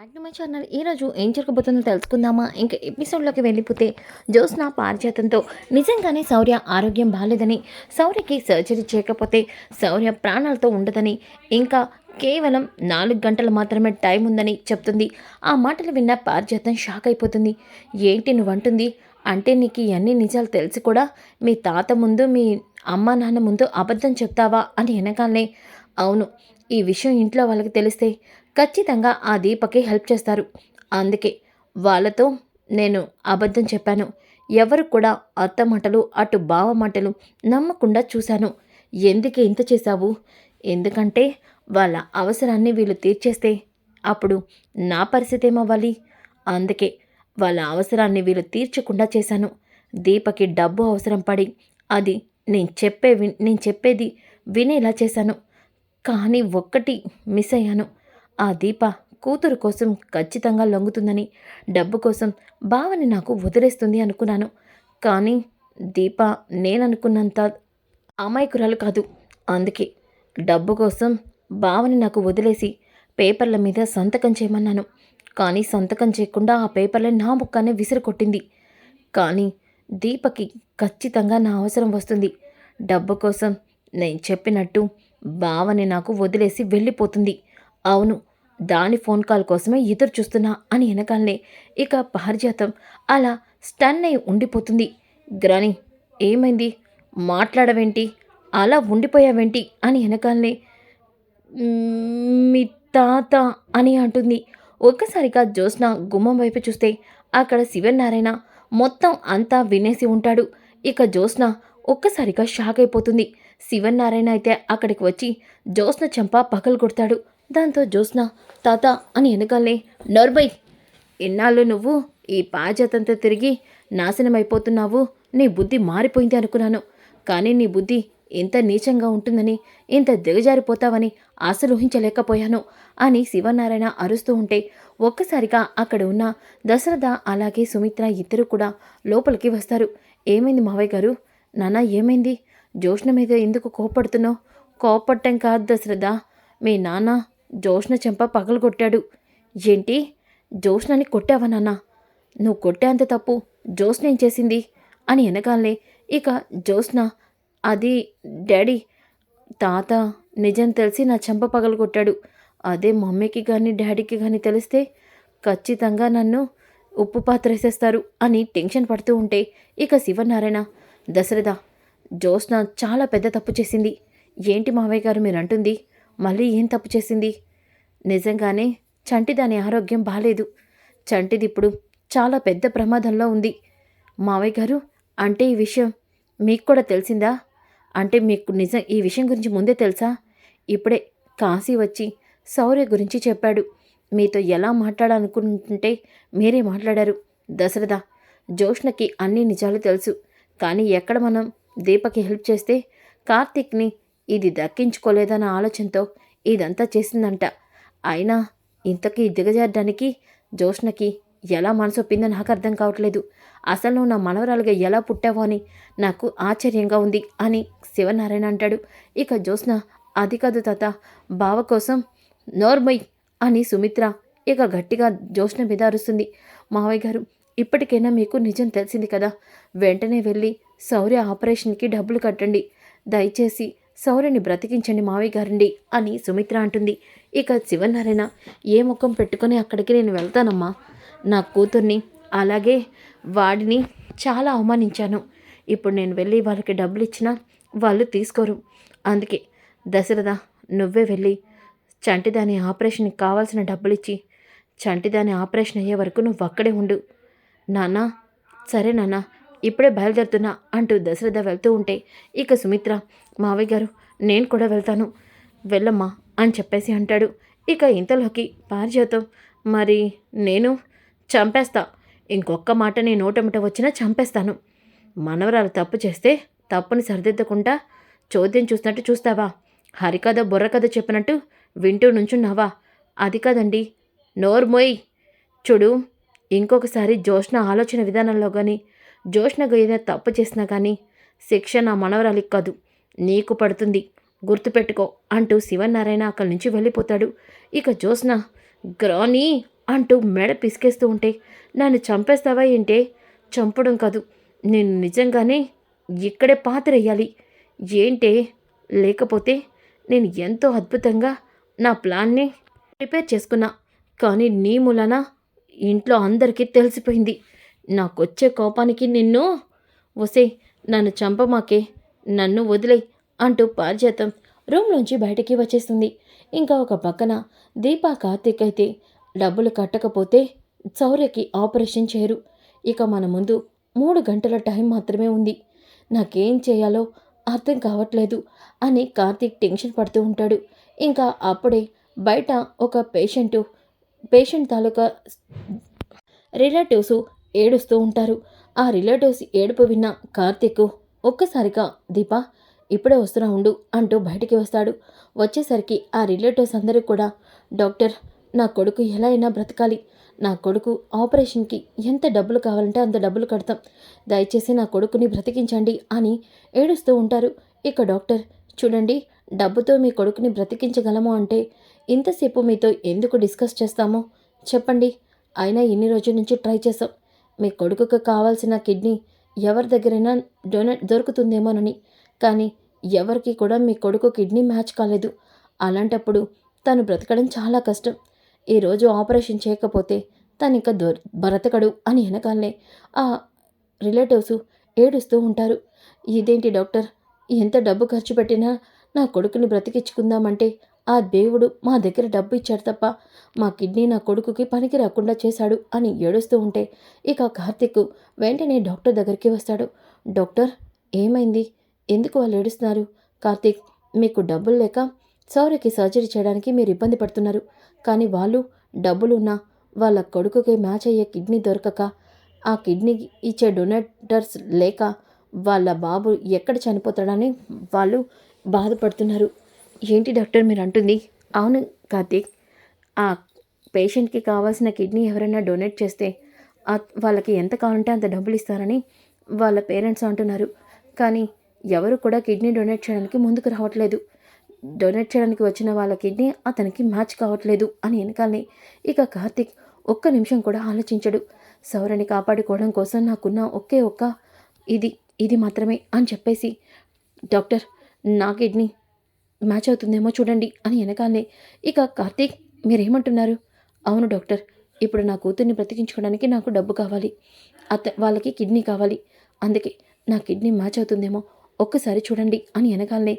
Back to my channel ఈరోజు ఏం జరగబోతుందో తెలుసుకుందామా? ఇంకా ఎపిసోడ్లోకి వెళ్ళిపోతే జ్యోత్స్న పారిజాతంతో నిజంగానే శౌర్య ఆరోగ్యం బాగాలేదని శౌర్యకి సర్జరీ చేయకపోతే శౌర్య ప్రాణాలతో ఉండదని ఇంకా కేవలం నాలుగు గంటలు మాత్రమే టైం ఉందని చెప్తుంది. ఆ మాటలు విన్న పారిజాతం షాక్ అయిపోతుంది. ఏంటి నువ్వంటుంది? అంటే నీకు ఇవన్నీ నిజాలు తెలిసి కూడా మీ తాత ముందు మీ అమ్మ నాన్న ముందు అబద్ధం చెప్తావా అని వెనకాలనే అవును ఈ విషయం ఇంట్లో వాళ్ళకి తెలిస్తే ఖచ్చితంగా ఆ దీపకి హెల్ప్ చేస్తారు. అందుకే వాళ్ళతో నేను అబద్ధం చెప్పాను. ఎవరు కూడా అత్త మాటలు అటు బావ మాటలు నమ్మకుండా చూశాను. ఎందుకే ఇంత చేశావు? ఎందుకంటే వాళ్ళ అవసరాన్ని వీళ్ళు తీర్చేస్తే అప్పుడు నా పరిస్థితి ఏమవ్వాలి? అందుకే వాళ్ళ అవసరాన్ని వీళ్ళు తీర్చకుండా చేశాను. దీపకి డబ్బు అవసరం పడి అది నేను చెప్పే వి నేను చెప్పేది వినేలా చేశాను. కానీ ఒక్కటి మిస్ అయ్యాను. ఆ దీప కూతురు కోసం ఖచ్చితంగా లొంగుతుందని డబ్బు కోసం బావని నాకు వదిలేస్తుంది అనుకున్నాను. కానీ దీప నేననుకున్నంత అమాయకురాలు కాదు. అందుకే డబ్బు కోసం బావని నాకు వదిలేసి పేపర్ల మీద సంతకం చేయమన్నాను. కానీ సంతకం చేయకుండా ఆ పేపర్లే నా ముక్కనే విసిరికొట్టింది. కానీ దీపకి ఖచ్చితంగా నా అవసరం వస్తుంది. డబ్బు కోసం నేను చెప్పినట్టు బావని నాకు వదిలేసి వెళ్ళిపోతుంది. అవును దాని ఫోన్ కాల్ కోసమే ఎదురు చూస్తున్నా అని వెనకాలనే ఇక పారిజాతం అలా స్టన్ అయి ఉండిపోతుంది. గ్రాని ఏమైంది? మాట్లాడవేంటి? అలా ఉండిపోయావేంటి? అని వెనకాలనే మీ తాత అని అంటుంది. ఒక్కసారిగా జ్యోత్స్న గుమ్మం వైపు చూస్తే అక్కడ శివనారాయణ మొత్తం అంతా వినేసి ఉంటాడు. ఇక జ్యోత్స్న ఒక్కసారిగా షాక్ అయిపోతుంది. శివనారాయణ అయితే అక్కడికి వచ్చి జ్యోత్స్న చెంప పగలు కొడతాడు దాంతో జ్యోత్స్న తాత అని వెనకాలే నర్బై ఎన్నాళ్ళు నువ్వు ఈ పాజతంతో తిరిగి నాశనం అయిపోతున్నావు నీ బుద్ధి మారిపోయింది అనుకున్నాను. కానీ నీ బుద్ధి ఎంత నీచంగా ఉంటుందని ఇంత దిగజారిపోతావని అసలు ఊహించలేకపోయాను అని శివనారాయణ అరుస్తూ ఉంటే ఒక్కసారిగా అక్కడ ఉన్న దశరథ అలాగే సుమిత్ర ఇద్దరు కూడా లోపలికి వస్తారు. ఏమైంది మావయ్య గారు? నాన్న ఏమైంది? జోష్ణ మీద ఎందుకు కోపడుతున్నావు? కోపట్టం కాదు దశరథ. మీ నాన్న జోష్ణ చెంప పగలగొట్టాడు. ఏంటి? జోష్ణని కొట్టావా నాన్న? నువ్వు కొట్టేంత తప్పు జోష్ణ ఏం చేసింది అని వెనకాలే ఇక జోష్ణ అది డాడీ తాత నిజం తెలిసి నా చెంప పగలగొట్టాడు. అదే మమ్మీకి కానీ డాడీకి కానీ తెలిస్తే ఖచ్చితంగా నన్ను ఉప్పు పాత్ర వేసేస్తారు అని టెన్షన్ పడుతూ ఉంటే ఇక శివనారాయణ దశరథ జ్యోత్స్న చాలా పెద్ద తప్పు చేసింది. ఏంటి మావయ్య గారు మీరు అంటుంది మళ్ళీ ఏం తప్పు చేసింది? నిజంగానే చంటి దాని ఆరోగ్యం బాగాలేదు చంటిది ఇప్పుడు చాలా పెద్ద ప్రమాదంలో ఉంది. మావయ్య గారు అంటే ఈ విషయం మీకు కూడా తెలిసిందా? అంటే మీకు నిజం ఈ విషయం గురించి ముందే తెలుసా? ఇప్పుడే కాశీ వచ్చి శౌర్య గురించి చెప్పాడు. మీతో ఎలా మాట్లాడాలనుకుంటుంటే మీరే మాట్లాడారు. దశరథ జోష్ణకి అన్ని నిజాలు తెలుసు. కానీ ఎక్కడ మనం దీపకి హెల్ప్ చేస్తే కార్తీక్ని ఇది దక్కించుకోలేదన్న ఆలోచనతో ఇదంతా చేసిందంట. అయినా ఇంతకీ దిగజారడానికి జోష్నకి ఎలా మనసొప్పిందో నాకు అర్థం కావట్లేదు. అసలు నువ్వు నా మనవరాలుగా ఎలా పుట్టావో అని నాకు ఆశ్చర్యంగా ఉంది అని శివనారాయణ అంటాడు. ఇక జోష్న అది కాదు తాత బావ కోసం నోర్మయ్ అని సుమిత్ర ఇక గట్టిగా జోష్న మీద అరుస్తుంది. మావయ్య గారు ఇప్పటికైనా మీకు నిజం తెలిసింది కదా. వెంటనే వెళ్ళి శౌర్య ఆపరేషన్కి డబ్బులు కట్టండి. దయచేసి శౌర్యని బ్రతికించండి మావయ్య గారండి అని సుమిత్ర అంటుంది. ఇక శివనారాయణ ఏ ముఖం పెట్టుకొని అక్కడికి నేను వెళ్తానమ్మా? నా కూతుర్ని అలాగే వాడిని చాలా అవమానించాను. ఇప్పుడు నేను వెళ్ళి వాళ్ళకి డబ్బులు ఇచ్చినా వాళ్ళు తీసుకోరు. అందుకే దశరథ నువ్వే వెళ్ళి చంటిదాని ఆపరేషన్కి కావాల్సిన డబ్బులు ఇచ్చి చంటిదాని ఆపరేషన్ అయ్యే వరకు నువ్వు అక్కడే ఉండు. నాన్న సరే నాన్న ఇప్పుడే బయలుదేరుతున్నా అంటూ దశరథ వెళ్తూ ఉంటే ఇక సుమిత్ర మావయ్య గారు నేను కూడా వెళ్తాను. వెళ్ళమ్మా అని చెప్పేసి అంటాడు. ఇక ఇంతలోకి పారిజాతం. మరి నేను చంపేస్తా. ఇంకొక్క మాట నీ నోటమిట వచ్చినా చంపేస్తాను. మనవరాలు తప్పు చేస్తే తప్పుని సరిదిద్దకుండా చోద్యం చూసినట్టు చూస్తావా? హరికథ బుర్రకథ చెప్పినట్టు వింటూ నుంచున్నావా? అది కాదండి నోర్మోయ్ చూడు ఇంకొకసారి జోష్ణ ఆలోచన విధానంలో కానీ జోష్ణ ఏదైనా తప్పు చేసినా కానీ శిక్ష నా మనవరాలికి కాదు. నీకు పడుతుంది. గుర్తుపెట్టుకో అంటూ శివనారాయణ అక్కడి నుంచి వెళ్ళిపోతాడు. ఇక జ్యోత్స్న గ్రాని అంటూ మెడ పిసికేస్తూ ఉంటే నన్ను చంపేస్తావా ఏంటే? చంపడం కాదు. నేను నిజంగానే ఇక్కడే పాతరేయాలి ఏంటే? లేకపోతే నేను ఎంతో అద్భుతంగా నా ప్లాన్ని ప్రిపేర్ చేసుకున్నా. కానీ నీ మూలన ఇంట్లో అందరికీ తెలిసిపోయింది. నాకొచ్చే కోపానికి నిన్ను వసే నన్ను చంపమాకే నన్ను వదిలే అంటూ పారిజాతం రూమ్లోంచి బయటికి వచ్చేస్తుంది. ఇంకా ఒక పక్కన దీపా కార్తిక్ అయితే డబ్బులు కట్టకపోతే శౌర్యకి ఆపరేషన్ చేయరు. ఇక మన ముందు మూడు గంటల టైం మాత్రమే ఉంది. నాకేం చేయాలో అర్థం కావట్లేదు అని కార్తీక్ టెన్షన్ పడుతూ ఉంటాడు. ఇంకా అప్పుడే బయట ఒక పేషెంట్ పేషెంట్ తాలూకా రిలేటివ్స్ ఏడుస్తూ ఉంటారు. ఆ రిలేటివ్స్ ఏడుపు విన్న కార్తీక్ ఒక్కసారిగా దీప ఇప్పుడే వస్తున్నా ఉండు అంటూ బయటికి వస్తాడు. వచ్చేసరికి ఆ రిలేటివ్స్ అందరూ కూడా డాక్టర్ నా కొడుకు ఎలా అయినా బ్రతకాలి. నా కొడుకు ఆపరేషన్కి ఎంత డబ్బులు కావాలంటే అంత డబ్బులు కడతాం. దయచేసి నా కొడుకుని బ్రతికించండి అని ఏడుస్తూ ఉంటారు. ఇక డాక్టర్ చూడండి డబ్బుతో మీ కొడుకుని బ్రతికించగలము అంటే ఇంతసేపు మీతో ఎందుకు డిస్కస్ చేస్తామో? చెప్పండి. అయినా ఇన్ని రోజుల నుంచి ట్రై చేసాం. మీ కొడుకుకు కావాల్సిన కిడ్నీ ఎవరి దగ్గరైనా డొనేట్ దొరుకుతుందేమోనని. కానీ ఎవరికి కూడా మీ కొడుకు కిడ్నీ మ్యాచ్ కాలేదు. అలాంటప్పుడు తను బ్రతకడం చాలా కష్టం. ఈరోజు ఆపరేషన్ చేయకపోతే తను ఇక దొర బ్రతకడు అని వెనకాలనే ఆ రిలేటివ్స్ ఏడుస్తూ ఉంటారు. ఇదేంటి డాక్టర్? ఎంత డబ్బు ఖర్చు పెట్టినా నా కొడుకుని బ్రతికించుకుందామంటే ఆ దేవుడు మా దగ్గర డబ్బు ఇచ్చాడు తప్ప మా కిడ్నీ నా కొడుకుకి పనికి రాకుండా చేశాడు అని ఏడుస్తూ ఉంటే ఇక కార్తిక్ వెంటనే డాక్టర్ దగ్గరికి వస్తాడు. డాక్టర్ ఏమైంది? ఎందుకు వాళ్ళు ఏడుస్తున్నారు? కార్తిక్ మీకు డబ్బులు లేక సౌర్యకి సర్జరీ చేయడానికి మీరు ఇబ్బంది పడుతున్నారు. కానీ వాళ్ళు డబ్బులున్నా వాళ్ళ కొడుకుకి మ్యాచ్ అయ్యే కిడ్నీ దొరకక ఆ కిడ్నీ ఇచ్చే డొనేటర్స్ లేక వాళ్ళ బాబు ఎక్కడ చనిపోతాడని వాళ్ళు బాధపడుతున్నారు. ఏంటి డాక్టర్ మీరు అంటుంది. అవును కార్తీక్ ఆ పేషెంట్కి కావాల్సిన కిడ్నీ ఎవరైనా డొనేట్ చేస్తే వాళ్ళకి ఎంత కావాలంటే అంత డబ్బులు ఇస్తారని వాళ్ళ పేరెంట్స్ అంటున్నారు. కానీ ఎవరు కూడా కిడ్నీ డొనేట్ చేయడానికి ముందుకు రావట్లేదు. డొనేట్ చేయడానికి వచ్చిన వాళ్ళ కిడ్నీ అతనికి మ్యాచ్ కావట్లేదు అని వెనకాలనే ఇక కార్తిక్ ఒక్క నిమిషం కూడా ఆలోచించడు. సౌరని కాపాడుకోవడం కోసం నాకున్న ఒకే ఒక్క ఇది ఇది మాత్రమే అని చెప్పేసి డాక్టర్ నా కిడ్నీ మ్యాచ్ అవుతుందేమో చూడండి అని వెనకాలనే ఇక కార్తీక్ మీరేమంటున్నారు? అవును డాక్టర్. ఇప్పుడు నా కూతుర్ని బ్రతికించుకోవడానికి నాకు డబ్బు కావాలి. అత వాళ్ళకి కిడ్నీ కావాలి. అందుకే నా కిడ్నీ మ్యాచ్ అవుతుందేమో ఒక్కసారి చూడండి అని వెనకాలనే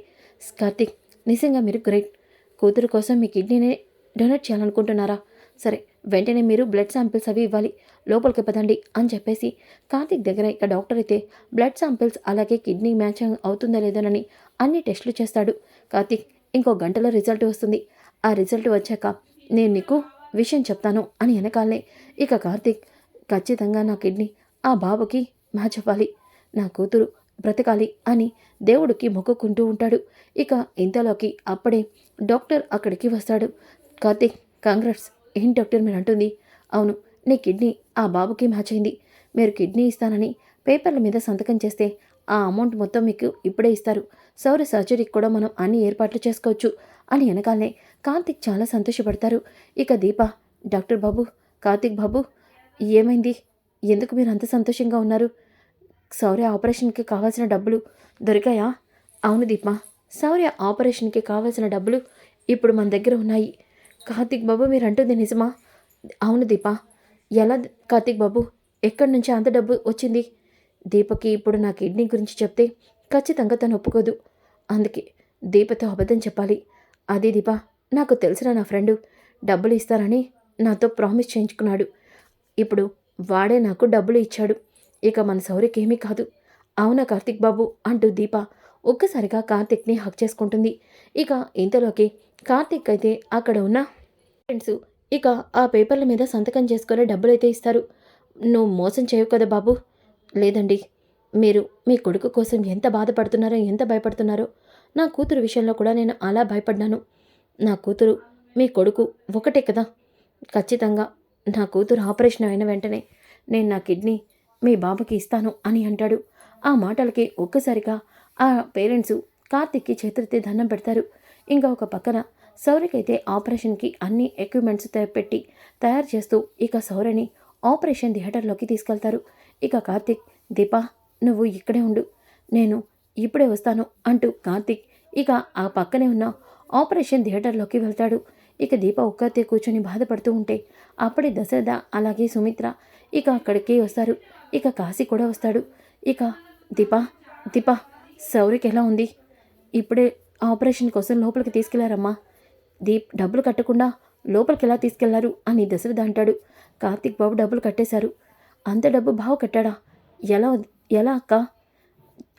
కార్తీక్ నిజంగా మీరు గ్రేట్. కూతురు కోసం మీ కిడ్నీని డొనేట్ చేయాలనుకుంటున్నారా? సరే వెంటనే మీరు బ్లడ్ శాంపిల్స్ అవి ఇవ్వాలి. లోపలికి పదండి అని చెప్పేసి కార్తీక్ దగ్గర ఇక డాక్టర్ అయితే బ్లడ్ శాంపిల్స్ అలాగే కిడ్నీ మ్యాచ్ అవుతుందా లేదోనని అన్ని టెస్టులు చేస్తాడు. కార్తీక్ ఇంకో గంటలో రిజల్ట్ వస్తుంది. ఆ రిజల్ట్ వచ్చాక నేను నీకు విషయం చెప్తాను అని వెనకాలే. ఇక కార్తీక్ ఖచ్చితంగా నా కిడ్నీ ఆ బాబుకి మ్యాచ్ అవ్వాలి నా కూతురు బ్రతకాలి అని దేవుడికి మొక్కుకుంటూ ఉంటాడు. ఇక ఇంతలోకి అప్పుడే డాక్టర్ అక్కడికి వస్తాడు. కార్తీక్ కాంగ్రెట్స్ ఏం డాక్టర్ మీరు అంటుంది? అవును నీ కిడ్నీ ఆ బాబుకి మ్యాచ్ అయింది మీరు కిడ్నీ ఇస్తానని పేపర్ల మీద సంతకం చేస్తే ఆ అమౌంట్ మొత్తం మీకు ఇప్పుడే ఇస్తారు. సౌర సర్జరీకి కూడా మనం అన్ని ఏర్పాట్లు చేసుకోవచ్చు అని వెనకాలనే కార్తిక్ చాలా సంతోషపడతారు. ఇక దీప డాక్టర్ బాబు కార్తిక్ బాబు ఏమైంది? ఎందుకు మీరు అంత సంతోషంగా ఉన్నారు? సౌర్య ఆపరేషన్కి కావాల్సిన డబ్బులు దొరికాయా? అవును దీప సౌర్య ఆపరేషన్కి కావాల్సిన డబ్బులు ఇప్పుడు మన దగ్గర ఉన్నాయి. కార్తిక్ బాబు మీరు అంటుంది నిజమా? అవును దీప ఎలా కార్తిక్ బాబు ఎక్కడి నుంచి అంత డబ్బు వచ్చింది? దీపకి ఇప్పుడు నా కిడ్నీ గురించి చెప్తే ఖచ్చితంగా తను ఒప్పుకోదు. అందుకే దీపతో అబద్ధం చెప్పాలి. అదే దీప నాకు తెలిసిన నా ఫ్రెండు. డబ్బులు ఇస్తానని నాతో ప్రామిస్ చేయించుకున్నాడు. ఇప్పుడు వాడే నాకు డబ్బులు ఇచ్చాడు. ఇక మన సౌరికేమీ కాదు. అవునా కార్తిక్ బాబు? అంటూ దీప ఒక్కసారిగా కార్తిక్ని హక్ చేసుకుంటుంది. ఇక ఇంతలోకి కార్తిక్ అయితే అక్కడ ఉన్న ఫ్రెండ్స్ ఇక ఆ పేపర్ల మీద సంతకం చేసుకునే డబ్బులైతే ఇస్తారు. నువ్వు మోసం చేయవు కదా బాబు. లేదండి. మీరు మీ కొడుకు కోసం ఎంత బాధపడుతున్నారో ఎంత భయపడుతున్నారో నా కూతురు విషయంలో కూడా నేను అలా భయపడ్డాను. నా కూతురు మీ కొడుకు ఒకటే కదా? ఖచ్చితంగా నా కూతురు ఆపరేషన్ అయిన వెంటనే నేను నా కిడ్నీ మీ బాబుకి ఇస్తాను అని అంటాడు. ఆ మాటలకి ఒక్కసారిగా ఆ పేరెంట్స్ కార్తిక్కి చేతులెత్తి దండం పెడతారు. ఇంకా ఒక పక్కన సౌర్యకైతే ఆపరేషన్కి అన్ని ఎక్విప్మెంట్స్ పెట్టి తయారు చేస్తూ ఇక సౌర్యని ఆపరేషన్ థియేటర్లోకి తీసుకెళ్తారు. ఇక కార్తిక్ దీపా నువ్వు ఇక్కడే ఉండు. నేను ఇప్పుడే వస్తాను అంటూ కార్తిక్ ఇక ఆ పక్కనే ఉన్న ఆపరేషన్ థియేటర్లోకి వెళ్తాడు. ఇక దీప ఒక్కతే కూర్చొని బాధపడుతూ ఉంటే అప్పుడే దశరథ అలాగే సుమిత్ర ఇక అక్కడికి వస్తారు. ఇక కాశీ కూడా వస్తాడు. ఇక దీప దీప సౌరికి ఎలా ఉంది? ఇప్పుడే ఆపరేషన్ కోసం లోపలికి తీసుకెళ్ళారమ్మా. దీప్ డబ్బులు కట్టకుండా లోపలికి ఎలా తీసుకెళ్ళారు అని దశరథ అంటాడు. కార్తిక్ బాబు డబ్బులు కట్టేశారు. అంత డబ్బు బావ కట్టాడా? ఎలా ఎలా అక్క?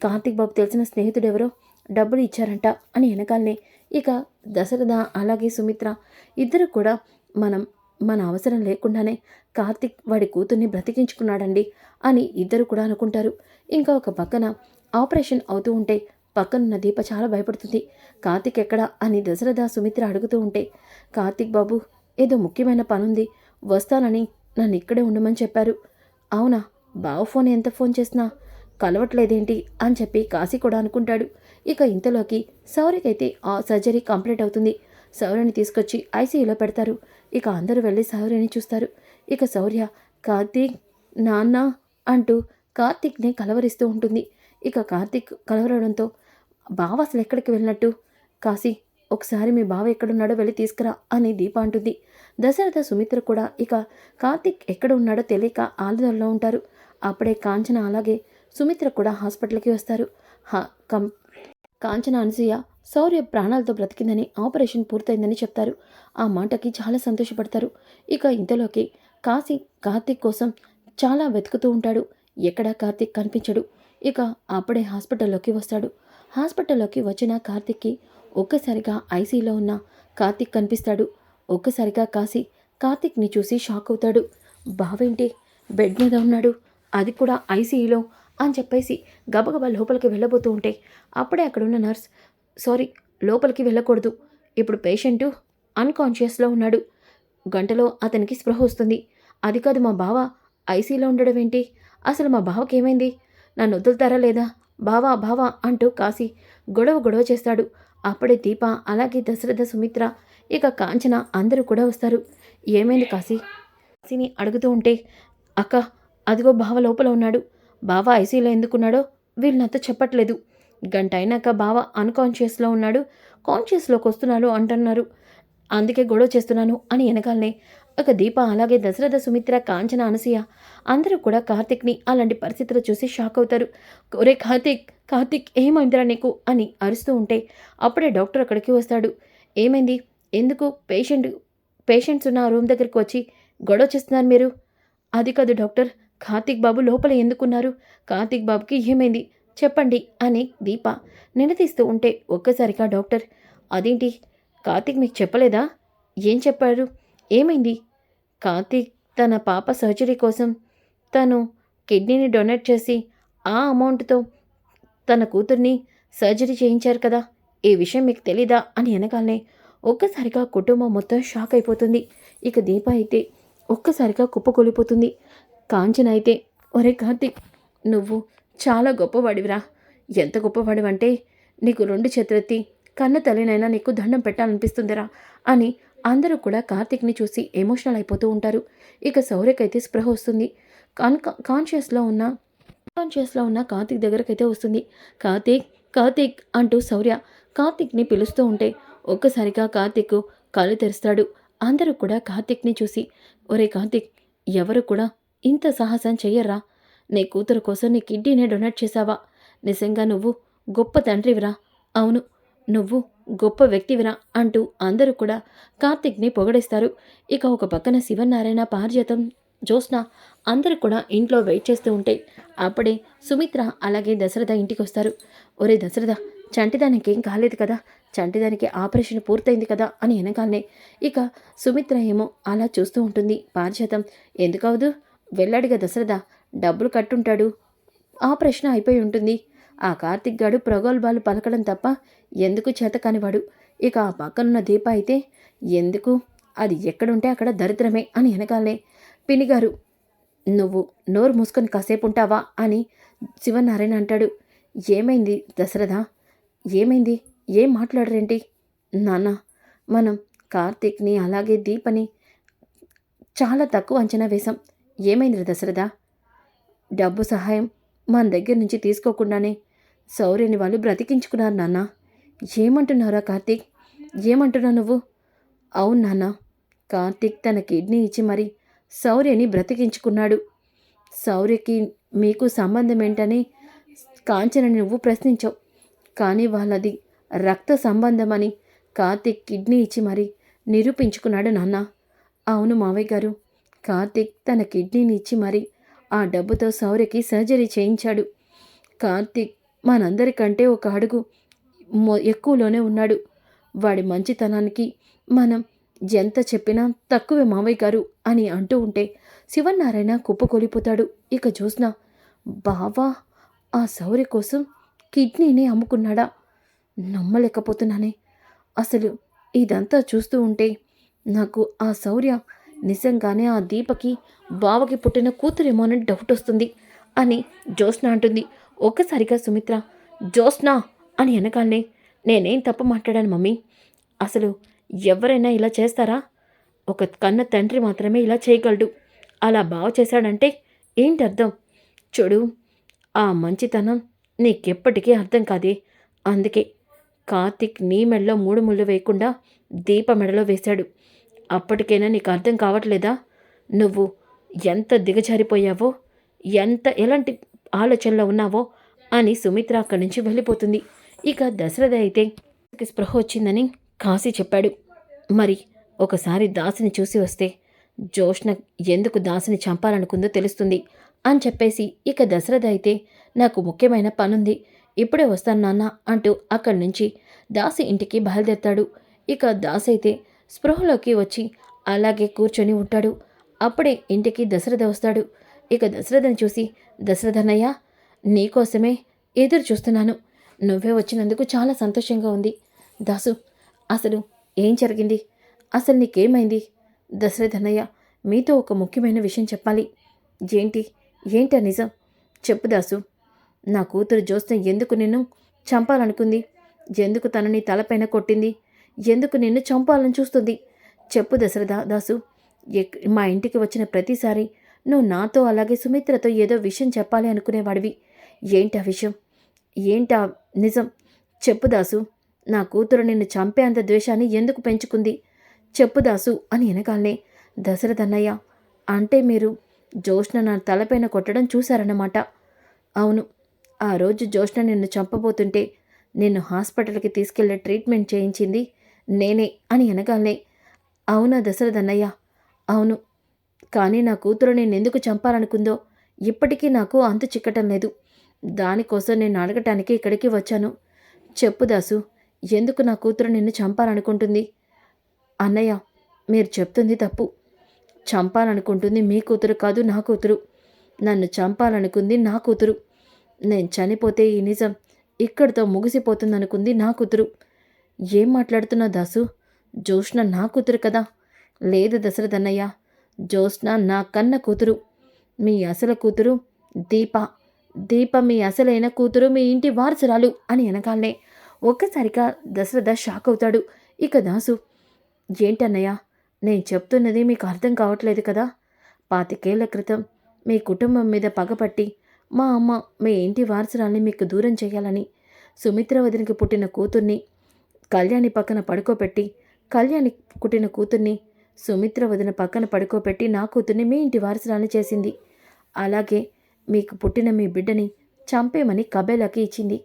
కార్తిక్ బాబు తెలిసిన స్నేహితుడు ఎవరో డబ్బులు ఇచ్చారంట అని వెనకాలనే ఇక దశరథ అలాగే సుమిత్ర ఇద్దరు కూడా మనం మన అవసరం లేకుండానే కార్తిక్ వాడి కూతుర్ని బ్రతికించుకున్నాడండి అని ఇద్దరు కూడా అనుకుంటారు. ఇంకా ఒక పక్కన ఆపరేషన్ అవుతూ ఉంటే పక్కనున్న దీప చాలా భయపడుతుంది. కార్తిక్ ఎక్కడా అని దశరథ సుమిత్ర అడుగుతూ ఉంటే కార్తిక్ బాబు ఏదో ముఖ్యమైన పనుంది. వస్తానని నన్ను ఇక్కడే ఉండమని చెప్పారు. అవునా? బావ ఫోన్ ఎంత ఫోన్ చేసినా కలవట్లేదేంటి? అని చెప్పి కాశీ కూడా అనుకుంటాడు. ఇక ఇంతలోకి సౌర్యకైతే ఆ సర్జరీ కంప్లీట్ అవుతుంది. సౌర్యని తీసుకొచ్చి ఐసీయూలో పెడతారు. ఇక అందరూ వెళ్ళి సౌర్యని చూస్తారు. ఇక శౌర్య కార్తీక్ నాన్న అంటూ కార్తీక్ని కలవరిస్తూ ఉంటుంది. ఇక కార్తీక్ కలవరడంతో బావ అసలు ఎక్కడికి వెళ్ళినట్టు? కాశీ ఒకసారి మీ బావ ఎక్కడున్నాడో వెళ్ళి తీసుకురా అని దీప అంటుంది. దశరథ సుమిత్ర కూడా ఇక కార్తీక్ ఎక్కడ ఉన్నాడో తెలియక ఆలోచనలో ఉంటారు. అప్పుడే కాంచన అలాగే సుమిత్ర కూడా హాస్పిటల్కి వస్తారు. హా కం కాంచన అనసూయ శౌర్య ప్రాణాలతో బ్రతికిందని ఆపరేషన్ పూర్తయిందని చెప్తారు. ఆ మాటకి చాలా సంతోషపడతారు. ఇక ఇంతలోకి కాశీ కార్తీక్ కోసం చాలా వెతుకుతూ ఉంటాడు. ఎక్కడా కార్తీక్ కనిపించడు. ఇక అప్పుడే హాస్పిటల్లోకి వస్తాడు. హాస్పిటల్లోకి వచ్చిన కార్తీక్కి ఒక్కసారిగా ఐసీలో ఉన్న కార్తీక్ కనిపిస్తాడు. ఒక్కసారిగా కాశీ కార్తీక్ని చూసి షాక్ అవుతాడు. బావేంటి? బెడ్ మీద ఉన్నాడు. అది కూడా ఐసీఈలో అని చెప్పేసి గబగబా లోపలికి వెళ్ళబోతూ ఉంటే అప్పుడే అక్కడున్న నర్స్ సారీ లోపలికి వెళ్ళకూడదు. ఇప్పుడు పేషెంటు అన్కాన్షియస్లో ఉన్నాడు. గంటలో అతనికి స్పృహ వస్తుంది. అది కాదు మా బావ ఐసీలో ఉండడం ఏంటి? అసలు మా బావకి ఏమైంది? నన్ను వదులుతారా లేదా? బావా బావా అంటూ కాశీ గొడవ గొడవ చేస్తాడు. అప్పుడే దీప అలాగే దశరథ సుమిత్ర ఇక కాంచన అందరూ కూడా వస్తారు. ఏమైంది కాశీ? కాశీని అడుగుతూ ఉంటే అక్క అదిగో బావ లోపల ఉన్నాడు. బావ ఐసీలో ఎందుకున్నాడో వీళ్ళు నాతో చెప్పట్లేదు. గంట అయినాక బావ అన్కాన్షియస్లో ఉన్నాడు. కాన్షియస్లోకి వస్తున్నాడు అంటున్నారు. అందుకే గొడవ చేస్తున్నాను అని వెనకాలనే ఒక దీప అలాగే దశరథ సుమిత్ర కాంచన అనసూయ అందరూ కూడా కార్తిక్ని అలాంటి పరిస్థితులు చూసి షాక్ అవుతారు. ఒరే కార్తిక్ కార్తిక్ ఏమైందిరా నీకు అని అరుస్తూ ఉంటే అప్పుడే డాక్టర్ అక్కడికి వస్తాడు. ఏమైంది? ఎందుకు పేషెంట్ పేషెంట్స్ ఉన్న రూమ్ దగ్గరికి వచ్చి గొడవ చేస్తున్నారు మీరు? అది కాదు డాక్టర్ కార్తీక్ బాబు లోపల ఎందుకున్నారు? కార్తిక్ బాబుకి ఏమైంది? చెప్పండి అని దీప నిలదీస్తూ ఉంటే ఒక్కసారిగా డాక్టర్ అదేంటి? కార్తిక్ మీకు చెప్పలేదా? ఏం చెప్పారు? ఏమైంది? కార్తీక్ తన పాప సర్జరీ కోసం తను కిడ్నీని డొనేట్ చేసి ఆ అమౌంట్తో తన కూతుర్ని సర్జరీ చేయించారు కదా? ఈ విషయం మీకు తెలీదా? అని వెనకాలనే ఒక్కసారిగా కుటుంబం మొత్తం షాక్ అయిపోతుంది. ఇక దీప అయితే ఒక్కసారిగా కుప్పకూలిపోతుంది. కాంచన అయితే ఒరే కార్తిక్ నువ్వు చాలా గొప్పవాడివిరా. ఎంత గొప్పవాడివంటే నీకు రెండు చేతులెత్తి కన్న తల్లినైనా నీకు దండం పెట్టాలనిపిస్తుందిరా అని అందరూ కూడా కార్తీక్ని చూసి ఎమోషనల్ అయిపోతూ ఉంటారు. ఇక సౌర్యకైతే స్పృహ వస్తుంది. కాన్ కాన్షియస్లో ఉన్న కాన్షియస్లో ఉన్న కార్తిక్ దగ్గరకైతే వస్తుంది. కార్తీక్ కార్తీక్ అంటూ శౌర్య కార్తీక్ని పిలుస్తూ ఉంటే ఒక్కసారిగా కార్తీక్ కళ్ళు తెరుస్తాడు. అందరూ కూడా కార్తీక్ని చూసి ఒరే కార్తిక్ ఎవరు కూడా ఇంత సాహసం చెయ్యర్రా? నీ కూతురు కోసం నీ కిడ్నీనే డొనేట్ చేశావా? నిజంగా నువ్వు గొప్ప తండ్రివిరా. అవును నువ్వు గొప్ప వ్యక్తివిరా అంటూ అందరూ కూడా కార్తిక్ని పొగడేస్తారు. ఇక ఒక పక్కన శివనారాయణ పారిజాతం జ్యోత్స్న అందరూ కూడా ఇంట్లో వెయిట్ చేస్తూ ఉంటే అప్పుడే సుమిత్ర అలాగే దశరథ ఇంటికి వస్తారు ఒరే దశరథ చంటిదానికి ఏం కాలేదు కదా? చంటిదానికి ఆపరేషన్ పూర్తయింది కదా అని వెనకాలనే ఇక సుమిత్ర ఏమో అలా చూస్తూ ఉంటుంది. పారిజాతం ఎందుకు అవదు వెళ్ళాడుగా దశరథ డబ్బులు కట్టుంటాడు. ఆపరేషన్ అయిపోయి ఉంటుంది. ఆ కార్తిక్ గాడు ప్రగోల్భాలు పలకడం తప్ప ఎందుకు చేత కానివాడు? ఇక ఆ పక్కనున్న దీప అయితే ఎందుకు? అది ఎక్కడుంటే అక్కడ దరిద్రమే అని వెనకాలనే పినిగారు నువ్వు నోరు మూసుకొని కాసేపు ఉంటావా? అని శివనారాయణ అంటాడు. ఏమైంది దశరథ? ఏమైంది? ఏం మాట్లాడరేంటి? నాన్న మనం కార్తీక్ని అలాగే దీపని చాలా తక్కువ అంచనా వేశాం. ఏమైంది దశరథ? డబ్బు సహాయం మన దగ్గర నుంచి తీసుకోకుండానే సౌర్యని వాళ్ళు బ్రతికించుకున్నారు నాన్న. ఏమంటున్నారా కార్తీక్? ఏమంటున్నావు నువ్వు? అవును నాన్న. కార్తీక్ తన కిడ్నీ ఇచ్చి మరి సౌర్యని బ్రతికించుకున్నాడు. సౌర్యకి మీకు సంబంధం ఏంటని కాంచనని నువ్వు ప్రశ్నించావు. కానీ వాళ్ళది రక్త సంబంధమని కార్తీక్ కిడ్నీ ఇచ్చి మరి నిరూపించుకున్నాడు నాన్న. అవును మావయ్య గారు. కార్తిక్ తన కిడ్నీని ఇచ్చి మరి ఆ డబ్బుతో శౌర్యకి సర్జరీ చేయించాడు. కార్తిక్ మనందరికంటే ఒక అడుగు ఎక్కువలోనే ఉన్నాడు. వాడి మంచితనానికి మనం ఎంత చెప్పినా తక్కువే మావయ్య గారు అని అంటూ ఉంటే శివనారాయణ కుప్పకూలిపోతాడు. ఇక చూసిన బావా ఆ శౌర్య కోసం కిడ్నీని అమ్ముకున్నాడా? నమ్మలేకపోతున్నానే. అసలు ఇదంతా చూస్తూ ఉంటే నాకు ఆ శౌర్య నిజంగానే ఆ దీపకి బావకి పుట్టిన కూతురేమోనని డౌట్ వస్తుంది అని జ్యోత్స్న అంటుంది. ఒక్కసారిగా సుమిత్ర జ్యోత్స్న అని అనగానే నేనేం తప్పు మాట్లాడాను మమ్మీ? అసలు ఎవరైనా ఇలా చేస్తారా? ఒక కన్న తండ్రి మాత్రమే ఇలా చేయగలడు. అలా బావ చేశాడంటే ఏంటి అర్థం చూడు ఆ మంచితనం నీకెప్పటికీ అర్థం కాదే. అందుకే కార్తిక్ నీ మెడలో మూడు ముళ్ళు వేయకుండా దీప మెడలో వేశాడు. అప్పటికైనా నీకు అర్థం కావట్లేదా? నువ్వు ఎంత దిగజారిపోయావో ఎంత ఎలాంటి ఆలోచనలో ఉన్నావో అని సుమిత్ర అక్కడి నుంచి వెళ్ళిపోతుంది. ఇక దశరథ అయితే స్పృహ వచ్చిందని కాశీ చెప్పాడు. మరి ఒకసారి దాసిని చూసి వస్తే జోష్ణ ఎందుకు దాసిని చంపాలనుకుందో తెలుస్తుంది అని చెప్పేసి ఇక దశరథ అయితే నాకు ముఖ్యమైన పనుంది. ఇప్పుడే వస్తాను నాన్న అంటూ అక్కడి నుంచి దాసి ఇంటికి బయలుదేరతాడు. ఇక దాసి అయితే స్పృహలోకి వచ్చి అలాగే కూర్చొని ఉంటాడు. అప్పుడే ఇంటికి దశరథ వస్తాడు. ఇక దశరథని చూసి దశరథనయ్య నీకోసమే ఎదురు చూస్తున్నాను. నువ్వే వచ్చినందుకు చాలా సంతోషంగా ఉంది. దాసు అసలు ఏం జరిగింది? అసలు నీకేమైంది? దశరథనయ్య మీతో ఒక ముఖ్యమైన విషయం చెప్పాలి. ఏంటి? ఏంటా నిజం? చెప్పు దాసు. నా కూతురు జ్యోత్స్న ఎందుకు నిన్ను చంపాలనుకుంది? ఎందుకు తనని తలపైన కొట్టింది? ఎందుకు నిన్ను చంపాలని చూస్తుంది? చెప్పు దశరథ దాసు. మా ఇంటికి వచ్చిన ప్రతిసారి నువ్వు నాతో అలాగే సుమిత్రతో ఏదో విషయం చెప్పాలి అనుకునేవాడివి. ఏంటా విషయం? ఏంటా నిజం? చెప్పు దాసు. నా కూతురు నిన్ను చంపే అంత ద్వేషాన్ని ఎందుకు పెంచుకుంది? చెప్పు దాసు అని వెనకాలనే దశరథన్నయ్య అంటే మీరు జోష్న నా తలపైన కొట్టడం చూశారన్నమాట. అవును. ఆ రోజు జోష్న నిన్ను చంపబోతుంటే నిన్ను హాస్పిటల్కి తీసుకెళ్ళే ట్రీట్మెంట్ చేయించింది నేనే అని వెనకాలనే అవునా దశరథన్నయ్య? అవును. కానీ నా కూతురు నేను ఎందుకు చంపాలనుకుందో ఇప్పటికీ నాకు అంతు చిక్కటం లేదు. దానికోసం నేను అడగటానికి ఇక్కడికి వచ్చాను. చెప్పు దాసు ఎందుకు నా కూతురు నిన్ను చంపాలనుకుంటుంది? అన్నయ్య మీరు చెప్తుంది తప్పు. చంపాలనుకుంటుంది మీ కూతురు కాదు నా కూతురు. నన్ను చంపాలనుకుంది నా కూతురు. నేను చనిపోతే ఈ నిజం ఇక్కడితో ముగిసిపోతుందనుకుంది నా కూతురు. ఏం మాట్లాడుతున్నా దాసు? జోష్న నా కూతురు కదా. లేదు దశరథన్నయ్య జోష్న నా కన్న కూతురు. మీ అసలు కూతురు దీప. దీప మీ అసలైన కూతురు మీ ఇంటి వారసురాలు అని అనగానే ఒక్కసారిగా దశరథ షాక్ అవుతాడు. ఇక దాసు ఏంటన్నయ్య నేను చెప్తున్నది మీకు అర్థం కావట్లేదు కదా. పాతికేళ్ళ క్రితం మీ కుటుంబం మీద పగపట్టి మా అమ్మ మీ ఇంటి వారసురాల్ని మీకు దూరం చేయాలని సుమిత్ర వదినికి పుట్టిన కూతుర్ని కళ్యాణి పక్కన పడుకోబెట్టి కళ్యాణి కుట్టిన కూతుర్ని సుమిత్ర వదిన పక్కన పడుకోబెట్టి నా కూతుర్ని మీ ఇంటి వారసురాల్ని చేసింది. అలాగే మీకు పుట్టిన మీ బిడ్డని చంపేమని కబేలాకి ఇచ్చింది.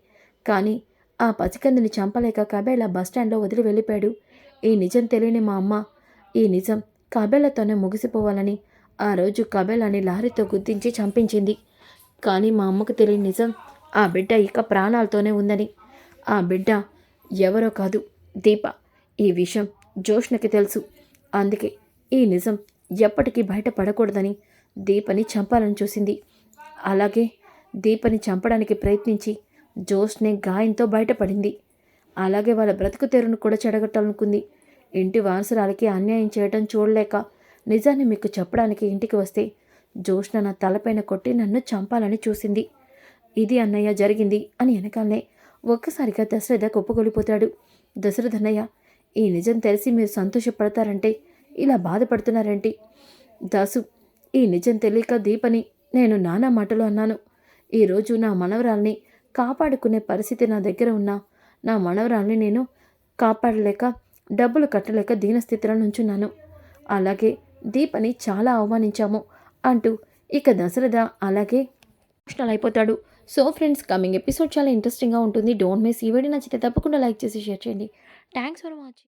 కానీ ఆ పసికందుని చంపలేక కబేలా బస్టాండ్లో వదిలి వెళ్ళిపోయాడు. ఈ నిజం తెలియని మా అమ్మ ఈ నిజం కబేలతోనే ముగిసిపోవాలని ఆ రోజు కబేలాని లారీతో గుర్తించి చంపించింది. కానీ మా అమ్మకు తెలియని నిజం ఆ బిడ్డ ఇక ప్రాణాలతోనే ఉందని. ఆ బిడ్డ ఎవరో కాదు దీప. ఈ విషయం జోష్నకి తెలుసు. అందుకే ఈ నిజం ఎప్పటికీ బయటపడకూడదని దీపని చంపాలని చూసింది. అలాగే దీపని చంపడానికి ప్రయత్నించి జోష్నే గాయంతో బయటపడింది. అలాగే వాళ్ళ బ్రతుకు తెరును కూడా చెడగొట్టాలనుకుంది. ఇంటి వారసురాలకి అన్యాయం చేయడం చూడలేక నిజాన్ని మీకు చెప్పడానికి ఇంటికి వస్తే జోష్న నా తలపైన కొట్టి నన్ను చంపాలని చూసింది. ఇది అన్నయ్య జరిగింది అని వెనకాలనే ఒక్కసారిగా దశరథ కుప్పగొలిపోతాడు దశరథ ఈ నిజం తెలిసి మీరు సంతోషపడతారంటే ఇలా బాధపడుతున్నారంటే? దాసు ఈ నిజం తెలియక దీపని నేను నానా మాటలు అన్నాను. ఈరోజు నా మనవరాల్ని కాపాడుకునే పరిస్థితి నా దగ్గర ఉన్నా నా మనవరాల్ని నేను కాపాడలేక డబ్బులు కట్టలేక దీనస్థితిలో నుంచున్నాను. అలాగే దీపని చాలా అవమానించాము అంటూ ఇక దశరథ అలాగే ఎమోషనల్ అయిపోతాడు సో ఫ్రెండ్స్ కమింగ్ ఎపిసోడ్ చాలా ఇంట్రెస్టింగ్గా ఉంటుంది. డోంట్ మిస్ ఈ వీడియో నచ్చితే తప్పకుండా లైక్ చేసి షేర్ చేయండి. Thanks for watching